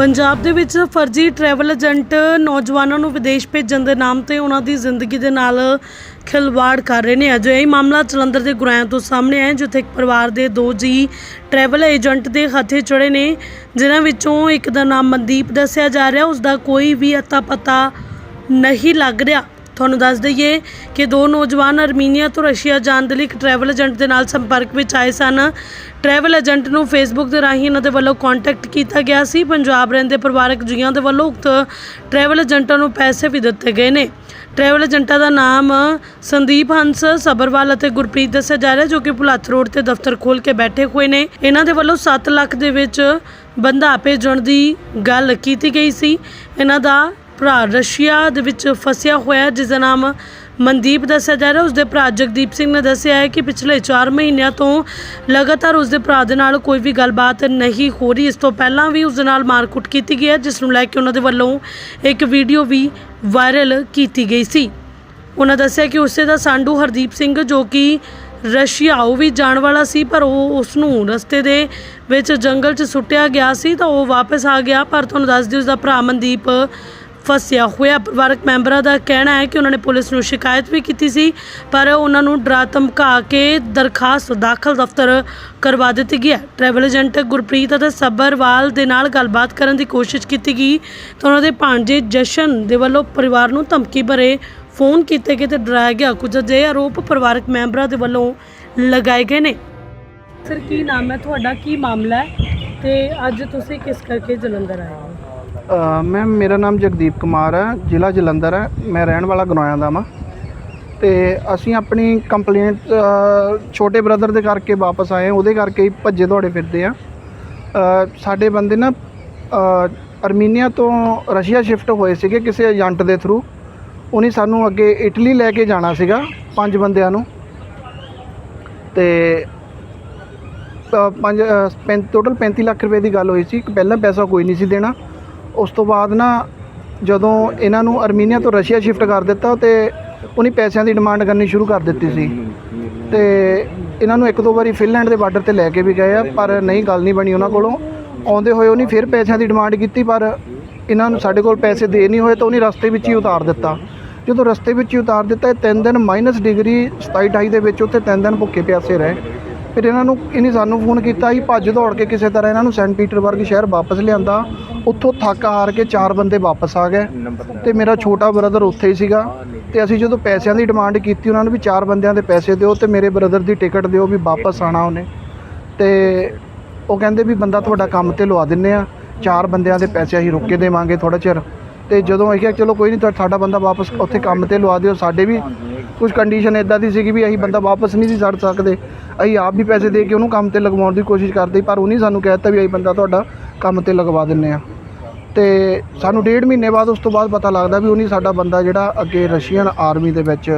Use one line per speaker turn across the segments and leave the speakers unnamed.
ਪੰਜਾਬ ਦੇ ਵਿੱਚ ਫਰਜ਼ੀ ਟਰੈਵਲ ਏਜੰਟ ਨੌਜਵਾਨਾਂ ਨੂੰ ਵਿਦੇਸ਼ ਭੇਜਣ ਦੇ ਨਾਮ ਤੇ ਉਹਨਾਂ ਦੀ ਜ਼ਿੰਦਗੀ ਦੇ ਨਾਲ ਖਿਲਵਾੜ ਕਰ ਰਹੇ ਨੇ। ਅਜਿਹਾ ਹੀ ਮਾਮਲਾ ਜਲੰਧਰ ਦੇ ਗੁਰਾਇਆਂ ਤੋਂ ਸਾਹਮਣੇ ਆਇਆ ਜਿੱਥੇ ਇੱਕ ਪਰਿਵਾਰ ਦੇ ਦੋ ਜੀ ਟਰੈਵਲ ਏਜੰਟ ਦੇ ਹੱਥੇ ਚੜੇ ਨੇ, ਜਿਨ੍ਹਾਂ ਵਿੱਚੋਂ ਇੱਕ ਦਾ ਨਾਮ ਮਨਦੀਪ ਦੱਸਿਆ ਜਾ ਰਿਹਾ। ਉਸ ਦਾ ਕੋਈ ਵੀ ਅਤਾ ਪਤਾ ਨਹੀਂ ਲੱਗ ਰਿਹਾ। ਤੁਹਾਨੂੰ ਦੱਸ ਦਈਏ ਕਿ ਦੋ ਨੌਜਵਾਨ ਅਰਮੀਨੀਆ ਤੋਂ ਰਸ਼ੀਆ ਜਾਣ ਦੇ ਲਈ ਇੱਕ ਟਰੈਵਲ ਏਜੰਟ ਦੇ ਨਾਲ ਸੰਪਰਕ ਵਿੱਚ ਆਏ ਸਨ। ਟਰੈਵਲ ਏਜੰਟ ਨੂੰ ਫੇਸਬੁੱਕ ਦੇ ਰਾਹੀਂ ਇਹਨਾਂ ਦੇ ਵੱਲੋਂ ਕੰਟੈਕਟ ਕੀਤਾ ਗਿਆ ਸੀ। ਪੰਜਾਬ ਰਹਿੰਦੇ ਪਰਿਵਾਰਕ ਜੀਆਂ ਦੇ ਵੱਲੋਂ ਉਕਤ ਟਰੈਵਲ ਏਜੰਟਾਂ ਨੂੰ ਪੈਸੇ ਵੀ ਦਿੱਤੇ ਗਏ ਨੇ। ਟਰੈਵਲ ਏਜੰਟਾਂ ਦਾ ਨਾਮ ਸੰਦੀਪ ਹੰਸ, ਸਬਰਵਾਲ ਅਤੇ ਗੁਰਪ੍ਰੀਤ ਦੱਸਿਆ ਜਾ ਰਿਹਾ ਜੋ ਕਿ ਭੁਲਾਥ ਰੋਡ ਤੇ ਦਫ਼ਤਰ ਖੋਲ ਕੇ ਬੈਠੇ ਹੋਏ ਨੇ। ਇਹਨਾਂ ਦੇ ਵੱਲੋਂ 7 ਲੱਖ ਦੇ ਵਿੱਚ ਬੰਦਾ ਭੇਜਣ ਦੀ ਗੱਲ ਕੀਤੀ ਗਈ ਸੀ। ਇਹਨਾਂ ਦਾ ਭਰਾ ਰਸ਼ੀਆ ਦੇ ਵਿੱਚ ਫਸਿਆ ਹੋਇਆ ਹੈ, ਜਿਸ ਦਾ ਨਾਮ ਮਨਦੀਪ ਦੱਸਿਆ ਜਾ ਰਿਹਾ ਉਸ ਦੇ ਭਰਾ ਜਗਦੀਪ ਸਿੰਘ ਨੇ ਦੱਸਿਆ ਹੈ ਕਿ ਪਿਛਲੇ 4 ਮਹੀਨਿਆਂ ਤੋਂ ਲਗਾਤਾਰ ਉਸ ਦੇ ਭਰਾ ਦੇ ਨਾਲ ਕੋਈ ਵੀ ਗੱਲਬਾਤ ਨਹੀਂ ਹੋ ਰਹੀ। ਇਸ ਤੋਂ ਪਹਿਲਾਂ ਵੀ ਉਸ ਦੇ ਨਾਲ ਮਾਰਕੁੱਟ ਕੀਤੀ ਗਈ ਹੈ ਜਿਸ ਨੂੰ ਲੈ ਕੇ ਉਹਨਾਂ ਦੇ ਵੱਲੋਂ ਇੱਕ ਵੀਡੀਓ ਵੀ ਵਾਇਰਲ ਕੀਤੀ ਗਈ ਸੀ। ਉਹਨਾਂ ਦੱਸਿਆ ਕਿ ਉਸੇ ਦਾ ਸਾਂਡੂ ਹਰਦੀਪ ਸਿੰਘ ਜੋ ਕਿ ਰਸ਼ੀਆ ਉਹ ਵੀ ਜਾਣ ਵਾਲਾ ਸੀ ਪਰ ਉਹ ਉਸ ਨੂੰ ਰਸਤੇ ਦੇ ਵਿੱਚ ਜੰਗਲ 'ਚ ਸੁੱਟਿਆ ਗਿਆ ਸੀ ਤਾਂ ਉਹ ਵਾਪਸ ਆ ਗਿਆ। ਪਰ ਤੁਹਾਨੂੰ ਦੱਸ ਦਿਓ ਉਸ ਦਾ ਭਰਾ ਮਨਦੀਪ ਫਸਿਆ ਹੋਇਆ ਪਰਿਵਾਰਕ ਮੈਂਬਰਾਂ ਦਾ ਕਹਿਣਾ ਹੈ ਕਿ ਉਹਨਾਂ ਨੇ ਪੁਲਿਸ ਨੂੰ ਸ਼ਿਕਾਇਤ ਵੀ ਕੀਤੀ ਸੀ, ਪਰ ਉਹਨਾਂ ਨੂੰ ਡਰਾ ਧਮਕਾ ਕੇ ਦਰਖਾਸਤ ਦਾਖਲ ਦਫ਼ਤਰ ਕਰਵਾ ਦਿੱਤੀ ਗਈ ਹੈ। ਟਰੈਵਲ ਏਜੰਟ ਗੁਰਪ੍ਰੀਤ ਅਤੇ ਸੱਬਰਵਾਲ ਦੇ ਨਾਲ ਗੱਲਬਾਤ ਕਰਨ ਦੀ ਕੋਸ਼ਿਸ਼ ਕੀਤੀ ਗਈ ਤਾਂ ਉਹਨਾਂ ਦੇ ਭਾਂਜੇ ਜਸ਼ਨ ਦੇ ਵੱਲੋਂ ਪਰਿਵਾਰ ਨੂੰ ਧਮਕੀ ਭਰੇ ਫੋਨ ਕੀਤੇ ਗਏ ਤੇ ਡਰਾਇਆ ਗਿਆ। ਕੁਝ ਅਜਿਹੇ ਆਰੋਪ ਪਰਿਵਾਰਕ ਮੈਂਬਰਾਂ ਦੇ ਵੱਲੋਂ ਲਗਾਏ ਗਏ ਨੇ। ਸਰ, ਕੀ ਨਾਮ ਹੈ ਤੁਹਾਡਾ? ਕੀ ਮਾਮਲਾ ਹੈ? ਤੇ ਅੱਜ ਤੁਸੀਂ ਕਿਸ ਕਰਕੇ ਜਲੰਧਰ ਆਏ? ਹੋ
ਮੈਮ ਮੇਰਾ ਨਾਮ ਜਗਦੀਪ ਕੁਮਾਰ ਹੈ ਜ਼ਿਲ੍ਹਾ ਜਲੰਧਰ ਹੈ ਮੈਂ ਰਹਿਣ ਵਾਲਾ ਗਨੋਇਆ ਦਾ ਵਾਂ। ਤੇ ਅਸੀਂ ਆਪਣੀ ਕੰਪਲੇਂਟ ਛੋਟੇ ਬ੍ਰਦਰ ਦੇ ਕਰਕੇ ਵਾਪਸ ਆਏ ਉਹਦੇ ਕਰਕੇ ਹੀ ਭੱਜੇ ਦੌੜੇ ਫਿਰਦੇ ਆ ਸਾਡੇ ਬੰਦੇ ਨਾ ਅਰਮੀਨੀਆ ਤੋਂ ਰਸ਼ੀਆ ਸ਼ਿਫਟ ਹੋਏ ਸੀਗੇ ਕਿਸੇ ਏਜੰਟ ਦੇ ਥਰੂ ਉਹਨੇ ਸਾਨੂੰ ਅੱਗੇ ਇਟਲੀ ਲੈ ਕੇ ਜਾਣਾ ਸੀਗਾ ਪੰਜ ਬੰਦਿਆਂ ਨੂੰ। ਤੇ ਅ, ਪੰਜ ਟੋਟਲ 35 ਲੱਖ ਰੁਪਏ ਦੀ ਗੱਲ ਹੋਈ ਸੀ ਪਹਿਲਾਂ ਪੈਸਾ ਕੋਈ ਨਹੀਂ ਸੀ ਦੇਣਾ। ਉਸ ਤੋਂ ਬਾਅਦ ਨਾ ਜਦੋਂ ਇਹਨਾਂ ਨੂੰ ਅਰਮੀਨੀਆ ਤੋਂ ਰਸ਼ੀਆ ਸ਼ਿਫਟ ਕਰ ਦਿੱਤਾ ਤੇ ਉਹਨੇ ਪੈਸਿਆਂ ਦੀ ਡਿਮਾਂਡ ਕਰਨੀ ਸ਼ੁਰੂ ਕਰ ਦਿੱਤੀ ਸੀ। ਤੇ ਇਹਨਾਂ ਨੂੰ ਇੱਕ ਦੋ ਵਾਰੀ ਫਿਨਲੈਂਡ ਦੇ ਬਾਰਡਰ ਤੇ ਲੈ ਕੇ ਵੀ ਗਏ ਆ, ਪਰ ਨਹੀਂ, ਗੱਲ ਨਹੀਂ ਬਣੀ ਉਹਨਾਂ ਕੋਲੋਂ। ਆਉਂਦੇ ਹੋਏ ਉਹਨੇ ਫਿਰ ਪੈਸਿਆਂ ਦੀ ਡਿਮਾਂਡ ਕੀਤੀ, ਪਰ ਇਹਨਾਂ ਨੂੰ ਸਾਡੇ ਕੋਲ ਪੈਸੇ ਦੇ ਨਹੀਂ ਹੋਏ ਤਾਂ ਉਹਨੇ ਰਸਤੇ ਵਿੱਚ ਹੀ ਉਤਾਰ ਦਿੱਤਾ। ਜਦੋਂ ਰਸਤੇ ਵਿੱਚ ਹੀ ਉਤਾਰ ਦਿੱਤਾ ਤਿੰਨ ਦਿਨ ਮਾਈਨਸ ਡਿਗਰੀ 27 28 ਦੇ ਵਿੱਚ ਉੱਥੇ ਤਿੰਨ ਦਿਨ ਭੁੱਖੇ ਪਿਆਸੇ ਰਹੇ। ਫਿਰ ਇਹਨਾਂ ਨੂੰ, ਇਹਨੇ ਸਾਨੂੰ ਫੋਨ ਕੀਤਾ ਸੀ ਭੱਜ ਦੌੜ ਕੇ ਕਿਸੇ ਤਰ੍ਹਾਂ ਇਹਨਾਂ ਨੂੰ ਸੈਂਟ ਪੀਟਰਬਰਗ ਸ਼ਹਿਰ ਵਾਪਸ ਲਿਆਂਦਾ। ਉੱਥੋਂ ਥੱਕ ਹਾਰ ਕੇ ਚਾਰ ਬੰਦੇ ਵਾਪਸ ਆ ਗਏ ਤੇ ਮੇਰਾ ਛੋਟਾ ਬ੍ਰਦਰ ਉੱਥੇ ਹੀ ਸੀਗਾ ਤੇ ਅਸੀਂ ਜਦੋਂ ਪੈਸਿਆਂ ਦੀ ਡਿਮਾਂਡ ਕੀਤੀ, ਉਹਨਾਂ ਨੂੰ ਵੀ ਚਾਰ ਬੰਦਿਆਂ ਦੇ ਪੈਸੇ ਦਿਓ ਤੇ ਮੇਰੇ ਬ੍ਰਦਰ ਦੀ ਟਿਕਟ ਦਿਓ ਵੀ ਵਾਪਸ ਆਣਾ ਉਹਨੇ। ਤੇ ਉਹ ਕਹਿੰਦੇ ਵੀ ਬੰਦਾ ਤੁਹਾਡਾ ਕੰਮ ਤੇ ਲਵਾ ਦਿੰਨੇ ਆ, ਚਾਰ ਬੰਦਿਆਂ ਦੇ ਪੈਸੇ ਅਸੀਂ ਰੁੱਕ ਦੇਵਾਂਗੇ ਥੋੜਾ ਚਿਰ। ਤੇ ਜਦੋਂ ਅਸੀਂ ਕਿਹਾ, ਚਲੋ ਕੋਈ ਨਹੀਂ ਤੁਹਾਡਾ ਸਾਡਾ ਬੰਦਾ ਵਾਪਸ ਉੱਥੇ ਕੰਮ ਤੇ ਲਵਾ ਦਿਓ, ਸਾਡੇ ਵੀ ਕੁਝ ਕੰਡੀਸ਼ਨ ਇਦਾਂ ਦੀ ਸੀਗੀ ਵੀ ਅਸੀਂ ਬੰਦਾ ਵਾਪਸ ਨਹੀਂ ਸੀ ਛੱਡ ਸਕਦੇ। ਅਸੀਂ ਆਪ ਵੀ ਪੈਸੇ ਦੇ ਕੇ ਉਹਨੂੰ ਕੰਮ ਤੇ ਲਗਵਾਉਣ ਦੀ ਕੋਸ਼ਿਸ਼ ਕਰਦੇ ਪਰ ਉਹ ਨਹੀਂ ਸਾਨੂੰ ਕਹਿ ਦਿੱਤਾ ਵੀ ਅਸੀਂ ਬੰਦਾ ਤੁਹਾਡਾ ਕੰਮ ਤੇ ਲਗਵਾ ਦਿੰਨੇ ਆ। ਤੇ ਸਾਨੂੰ ਡੇਢ ਮਹੀਨੇ ਬਾਅਦ ਉਸ ਤੋਂ ਬਾਅਦ ਪਤਾ ਲੱਗਦਾ ਵੀ ਉਹਨੇ ਸਾਡਾ ਬੰਦਾ ਜਿਹੜਾ ਅੱਗੇ ਰਸ਼ੀਅਨ ਆਰਮੀ ਦੇ ਵਿੱਚ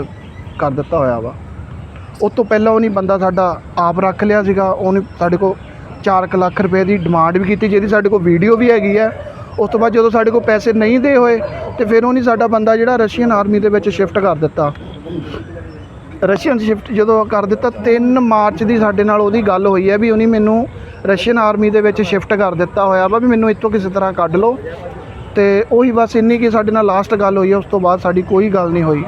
ਕਰ ਦਿੱਤਾ ਹੋਇਆ ਵਾ। ਉਸ ਤੋਂ ਪਹਿਲਾਂ ਉਹਨੇ ਬੰਦਾ ਸਾਡਾ ਆਪ ਰੱਖ ਲਿਆ ਸੀਗਾ, ਉਹਨੇ ਸਾਡੇ ਕੋਲ 4 ਲੱਖ ਰੁਪਏ ਦੀ ਡਿਮਾਂਡ ਵੀ ਕੀਤੀ, ਜਿਹਦੀ ਸਾਡੇ ਕੋਲ ਵੀਡੀਓ ਵੀ ਹੈਗੀ ਹੈ ਉਸ ਤੋਂ ਬਾਅਦ ਜਦੋਂ ਸਾਡੇ ਕੋਲ ਪੈਸੇ ਨਹੀਂ ਦੇ ਹੋਏ, ਤੇ ਫਿਰ ਉਹਨੇ ਸਾਡਾ ਬੰਦਾ ਜਿਹੜਾ ਰਸ਼ੀਅਨ ਆਰਮੀ ਦੇ ਵਿੱਚ ਸ਼ਿਫਟ ਕਰ ਦਿੱਤਾ। ਰਸ਼ੀਅਨ ਸ਼ਿਫਟ ਜਦੋਂ ਕਰ ਦਿੱਤਾ 3 ਮਾਰਚ ਦੀ ਸਾਡੇ ਨਾਲ ਉਹਦੀ ਗੱਲ ਹੋਈ ਹੈ ਵੀ ਉਹਨੇ ਮੈਨੂੰ ਰਸ਼ੀਅਨ ਆਰਮੀ ਦੇ ਵਿੱਚ ਸ਼ਿਫਟ ਕਰ ਦਿੱਤਾ ਹੋਇਆ ਵਾ ਵੀ ਮੈਨੂੰ ਇੱਥੋਂ ਕਿਸੇ ਤਰ੍ਹਾਂ ਕੱਢ ਲਓ। ਤੇ ਉਹੀ ਬਸ ਇੰਨੀ ਕੀ ਸਾਡੇ ਨਾਲ ਲਾਸਟ ਗੱਲ ਹੋਈ ਹੈ ਉਸ ਤੋਂ ਬਾਅਦ ਸਾਡੀ ਕੋਈ ਗੱਲ ਨਹੀਂ ਹੋਈ।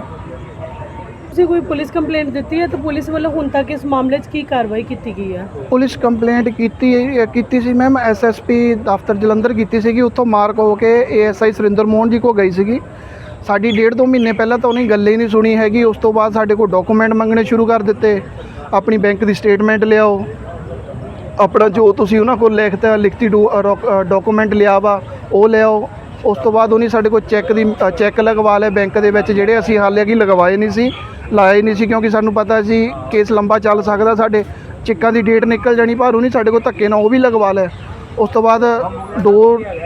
ਤੁਸੀਂ ਕੋਈ ਪੁਲਿਸ ਕੰਪਲੇਂਟ ਦਿੱਤੀ ਹੈ ਤਾਂ ਪੁਲਿਸ ਵੱਲੋਂ ਹੁਣ ਤੱਕ ਇਸ ਮਾਮਲੇ 'ਚ ਕੀ ਕਾਰਵਾਈ ਕੀਤੀ ਗਈ ਹੈ?
ਪੁਲਿਸ ਕੰਪਲੇਂਟ ਕੀਤੀ ਕੀਤੀ ਸੀ ਮੈਮ ਐਸਐਸਪੀ ਦਫ਼ਤਰ ਜਲੰਧਰ ਕੀਤੀ ਸੀਗੀ ਉੱਥੋਂ ਮਾਰਕ ਹੋ ਕੇ ਏਐਸਆਈ ਸੁਰਿੰਦਰ ਮੋਹਨ ਜੀ ਕੋ ਗਈ ਸੀਗੀ। ਸਾਡੀ ਡੇਢ ਦੋ ਮਹੀਨੇ ਪਹਿਲਾਂ ਤਾਂ ਉਹਨੇ ਗੱਲ ਹੀ ਨਹੀਂ ਸੁਣੀ ਹੈਗੀ। ਉਸ ਤੋਂ ਬਾਅਦ ਸਾਡੇ ਕੋਲ ਡਾਕੂਮੈਂਟ ਮੰਗਣੇ ਸ਼ੁਰੂ ਕਰ ਦਿੱਤੇ। ਆਪਣੀ ਬੈਂਕ ਦੀ ਸਟੇਟਮੈਂਟ ਲਿਆਓ। ਆਪਣਾ ਜੋ ਤੁਸੀਂ ਉਹਨਾਂ ਕੋਲ ਲਿਖਤਾ, ਲਿਖਤੀ ਡਾਕੂਮੈਂਟ ਲਿਆ ਵਾ, ਉਹ ਲਿਆਓ। ਉਸ ਤੋਂ ਬਾਅਦ ਉਹਨੇ ਸਾਡੇ ਕੋਲ ਚੈੱਕ ਦੀ ਚੈੱਕ ਲਗਵਾ ਲਏ ਬੈਂਕ ਦੇ ਵਿੱਚ, ਜਿਹੜੇ ਅਸੀਂ ਹਾਲੇ ਕਿ ਲਗਵਾਏ ਨਹੀਂ ਸੀ, ਲਾਏ ਨਹੀਂ ਸੀ, ਕਿਉਂਕਿ ਸਾਨੂੰ ਪਤਾ ਸੀ ਕੇਸ ਲੰਬਾ ਚੱਲ ਸਕਦਾ ਸਾਡੇ। ਚੈੱਕਾਂ ਦੀ ਡੇਟ ਨਿਕਲ ਜਾਣੀ, ਪਰ ਉਹਨੇ ਸਾਡੇ ਕੋਲ ਧੱਕੇ ਨਾਲ ਉਹ ਵੀ ਲਗਵਾ ਲਏ ਉਸ ਤੋਂ ਬਾਅਦ 2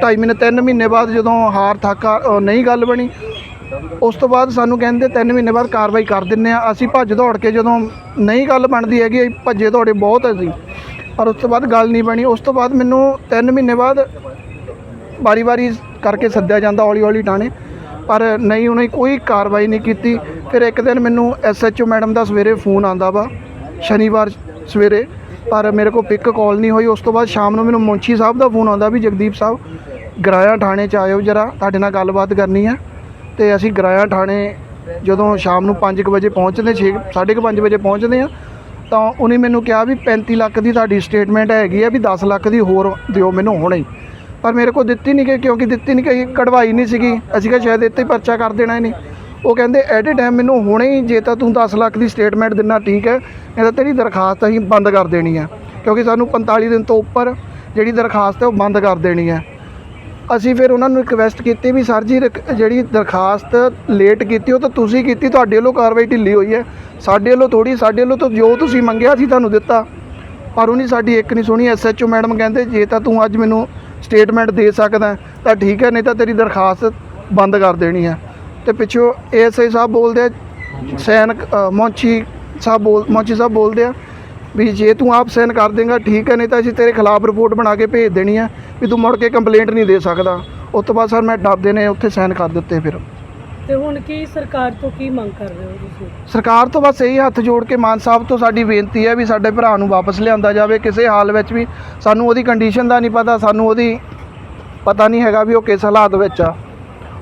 2.5 ਮਹੀਨੇ 3 ਮਹੀਨੇ ਬਾਅਦ ਜਦੋਂ ਹਾਰ ਥੱਕਾ ਨਹੀਂ ਗੱਲ ਬਣੀ ਉਸ ਤੋਂ ਬਾਅਦ ਸਾਨੂੰ ਕਹਿੰਦੇ 3 ਮਹੀਨੇ ਬਾਅਦ ਕਾਰਵਾਈ ਕਰ ਦਿੰਨੇ ਆ। ਅਸੀਂ ਭੱਜ ਦੌੜ ਕੇ ਜਦੋਂ ਨਹੀਂ ਗੱਲ ਬਣਦੀ ਹੈਗੀ, ਅਸੀਂ ਭੱਜੇ ਦੌੜੇ ਬਹੁਤ ਅਸੀਂ। ਪਰ ਉਸ ਤੋਂ ਬਾਅਦ ਗੱਲ ਨਹੀਂ ਬਣੀ। ਉਸ ਤੋਂ ਬਾਅਦ ਮੈਨੂੰ 3 ਮਹੀਨੇ ਬਾਅਦ ਵਾਰੀ-ਵਾਰੀ ਕਰਕੇ ਸੱਦਿਆ ਜਾਂਦਾ ਹੌਲੀ-ਹੌਲੀ ਟਾਣੇ ਪਰ ਨਹੀਂ, ਉਹਨੇ ਕੋਈ ਕਾਰਵਾਈ ਨਹੀਂ ਕੀਤੀ। ਫਿਰ ਇੱਕ ਦਿਨ ਮੈਨੂੰ ਐਸਐਚਓ ਮੈਡਮ ਦਾ ਸਵੇਰੇ ਫੋਨ ਆਂਦਾ ਵਾ, ਸ਼ਨੀਵਾਰ ਸਵੇਰੇ। ਪਰ ਮੇਰੇ ਕੋਲ ਪਿਕ ਕਾਲ ਨਹੀਂ ਹੋਈ। ਉਸ ਤੋਂ ਬਾਅਦ ਸ਼ਾਮ ਨੂੰ ਮੈਨੂੰ ਮੁੰਸ਼ੀ ਸਾਹਿਬ ਦਾ ਫੋਨ ਆਉਂਦਾ ਵੀ ਜਗਦੀਪ ਸਾਹਿਬ, ਗਰਾਇਆ ਥਾਣੇ ਚ ਆਇਓ ਜਰਾ। ਤੁਹਾਡੇ ਨਾਲ ਗੱਲਬਾਤ ਕਰਨੀ ਹੈ। ਤੇ ਅਸੀਂ ਗਰਾਇਆ ਥਾਣੇ ਜਦੋਂ ਸ਼ਾਮ ਨੂੰ 5 ਵਜੇ ਪਹੁੰਚਦੇ 6 5:30 ਵਜੇ ਪਹੁੰਚਦੇ ਆ ਤਾਂ ਉਹਨੇ ਮੈਨੂੰ ਕਿਹਾ ਵੀ 35 ਲੱਖ ਦੀ ਤੁਹਾਡੀ ਸਟੇਟਮੈਂਟ ਹੈਗੀ ਆ ਵੀ 10 ਲੱਖ ਦੀ ਹੋਰ ਦਿਓ ਮੈਨੂੰ ਹੁਣੇ। ਹੀ ਪਰ ਮੇਰੇ ਕੋਲ ਦਿੱਤੀ ਨਹੀਂ ਗਈ, ਕਿਉਂਕਿ ਦਿੱਤੀ ਨਹੀਂ ਗਈ, ਕਢਵਾਈ ਨਹੀਂ ਸੀਗੀ। ਅਸੀਂ ਕਿਹਾ ਸ਼ਾਇਦ ਇੱਥੇ ਪਰਚਾ ਕਰ ਦੇਣਾ ਇਹਨੇ। ਉਹ ਕਹਿੰਦੇ ਐਟ ਏ ਟਾਈਮ ਮੈਨੂੰ ਹੁਣੇ ਹੀ ਜੇ ਤਾਂ ਤੂੰ 10 ਲੱਖ ਦੀ ਸਟੇਟਮੈਂਟ ਦਿੰਨਾ ਠੀਕ ਹੈ, ਨਹੀਂ ਤਾਂ ਤੇਰੀ ਦਰਖਾਸਤ ਅਸੀਂ ਬੰਦ ਕਰ ਦੇਣੀ ਹੈ। ਕਿਉਂਕਿ ਸਾਨੂੰ 45 ਦਿਨ ਤੋਂ ਉੱਪਰ ਜਿਹੜੀ ਦਰਖਾਸਤ ਹੈ ਉਹ ਬੰਦ ਕਰ ਦੇਣੀ ਹੈ। ਅਸੀਂ ਫਿਰ ਉਹਨਾਂ ਨੂੰ ਰਿਕਵੈਸਟ ਕੀਤੀ ਵੀ ਸਰ ਜੀ ਰਿਕ- ਜਿਹੜੀ ਦਰਖਾਸਤ ਲੇਟ ਕੀਤੀ ਉਹ ਤਾਂ ਤੁਸੀਂ ਕੀਤੀ ਤੁਹਾਡੇ ਵੱਲੋਂ ਕਾਰਵਾਈ ਢਿੱਲੀ ਹੋਈ ਹੈ। ਸਾਡੇ ਵੱਲੋਂ ਥੋੜੀ ਸਾਡੇ ਵੱਲੋਂ ਤਾਂ ਜੋ ਤੁਸੀਂ ਮੰਗਿਆ ਸੀ ਤੁਹਾਨੂੰ ਦਿੱਤਾ। ਪਰ ਉਹਨੇ ਸਾਡੀ ਇੱਕ ਨਹੀਂ ਸੁਣੀ ਐਸਐਚਓ ਮੈਡਮ ਕਹਿੰਦੇ ਜੇ ਤਾਂ ਤੂੰ ਅੱਜ ਮੈਨੂੰ ਸਟੇਟਮੈਂਟ ਦੇ ਸਕਦਾ ਤਾਂ ਠੀਕ ਹੈ ਨਹੀਂ ਤਾਂ ਤੇਰੀ ਦਰਖਾਸਤ ਬੰਦ ਕਰ ਦੇਣੀ ਹੈ। ਤੇ ਪਿੱਛੋਂ ਏਐਸਆਈ ਸਾਹਿਬ ਬੋਲਦੇ ਆ ਸੈਨ ਅ, ਮੌਂਚੀ ਸਾਹਿਬ ਬੋਲ ਮੌਂਚੀ ਸਾਹਿਬ ਬੋਲਦੇ ਆ ਵੀ ਜੇ ਤੂੰ ਆਪ ਸਾਈਨ ਕਰ ਦੇਂਗਾ ਠੀਕ ਹੈ ਨਹੀਂ ਤਾਂ ਅਸੀਂ ਤੇਰੇ ਖਿਲਾਫ ਰਿਪੋਰਟ ਬਣਾ ਕੇ ਭੇਜ ਦੇਣੀ ਹੈ ਵੀ ਤੂੰ ਮੁੜ ਕੇ ਕੰਪਲੇਂਟ ਨਹੀਂ ਦੇ ਸਕਦਾ। ਉਸ ਤੋਂ ਬਾਅਦ ਸਰ ਮੈਂ ਡਰਦੇ ਨੇ ਉੱਥੇ ਸਾਈਨ ਕਰ ਦਿੱਤੇ ਫਿਰ।
ਤੇ ਹੁਣ ਕੀ ਸਰਕਾਰ ਤੋਂ ਕੀ ਮੰਗ ਕਰ ਰਹੇ ਹੋ ਤੁਸੀਂ?
ਸਰਕਾਰ ਤੋਂ ਬਸ ਇਹੀ ਹੱਥ ਜੋੜ ਕੇ ਮਾਨ ਸਾਹਿਬ ਤੋਂ ਸਾਡੀ ਬੇਨਤੀ ਹੈ ਵੀ ਸਾਡੇ ਭਰਾ ਨੂੰ ਵਾਪਸ ਲਿਆਂਦਾ ਜਾਵੇ। ਕਿਸੇ ਹਾਲ ਵਿੱਚ ਵੀ ਸਾਨੂੰ ਉਹਦੀ ਕੰਡੀਸ਼ਨ ਦਾ ਨਹੀਂ ਪਤਾ ਸਾਨੂੰ ਉਹਦੀ ਪਤਾ ਨਹੀਂ ਹੈਗਾ ਵੀ ਉਹ ਕਿਸ ਹਾਲਾਤ ਵਿੱਚ ਆ।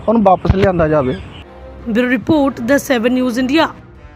ਉਹਨੂੰ ਵਾਪਸ ਲਿਆਂਦਾ ਜਾਵੇ।
Bureau report the 7 news India